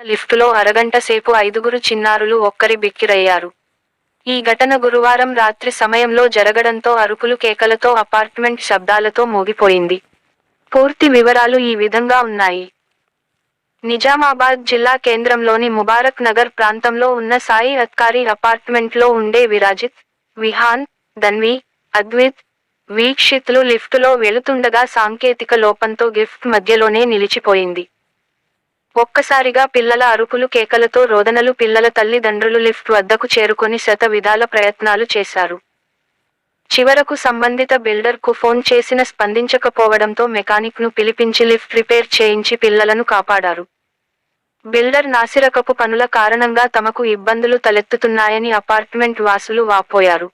లిఫ్టులో అరగంట సేపు ఐదుగురు చిన్నారులు ఒక్కరి బిక్కిరయ్యారు. ఈ ఘటన గురువారం రాత్రి సమయంలో జరగడంతో అరుపులు కేకలతో అపార్ట్మెంట్ శబ్దాలతో మోగిపోయింది. పూర్తి వివరాలు ఈ విధంగా ఉన్నాయి. నిజామాబాద్ జిల్లా కేంద్రంలోని ముబారక్ నగర్ ప్రాంతంలో ఉన్న సాయి అత్కారి అపార్ట్మెంట్లో ఉండే విరాజిత్ విహాన్ ధన్వి అద్విత్ వీక్షిత్లు లిఫ్టులో వెళుతుండగా సాంకేతిక లోపంతో గిఫ్ట్ మధ్యలోనే నిలిచిపోయింది. ఒక్కసారిగా పిల్లల అరుపులు కేకలతో రోదనలు పిల్లల తల్లిదండ్రులు లిఫ్ట్ వద్దకు చేరుకొని శత విధాల ప్రయత్నాలు చేశారు. చివరకు సంబంధిత బిల్డర్కు ఫోన్ చేసిన స్పందించకపోవడంతో మెకానిక్ను పిలిపించి లిఫ్ట్ రిపేర్ చేయించి పిల్లలను కాపాడారు. బిల్డర్ నాసిరకపు పనుల కారణంగా తమకు ఇబ్బందులు తలెత్తుతున్నాయని అపార్ట్మెంట్ వాసులు వాపోయారు.